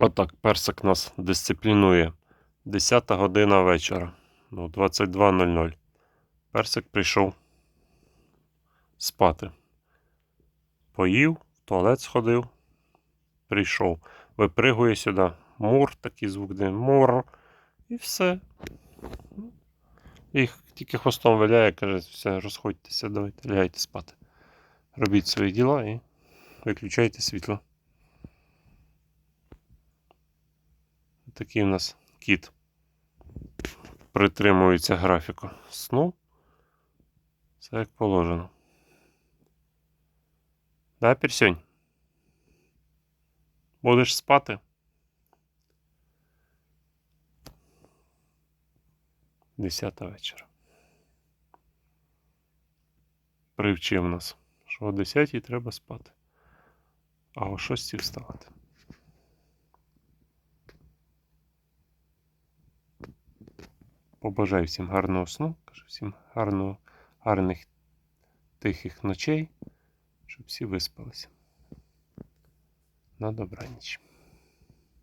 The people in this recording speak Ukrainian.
Отак, персик нас дисциплінує. 10 година вечора. Ну, 22.00. Персик прийшов спати. Поїв, в туалет сходив, прийшов. Випригує сюди. Мур, такий звук, де мур. І все. І тільки хвостом виляє, каже, все, розходьтеся, давайте, лягайте спати. Робіть свої діла і виключайте світло. Такий у нас кіт. Притримується графіку сну. Все як положено. Да, Пірсюнь? Будеш спати? Десята вечора. Привчив нас, що о 10 треба спати, а о 6 вставати. Побажаю всім гарного сну, кажу всім гарного, гарних тихих ночей, щоб всі виспалися. На добраніч.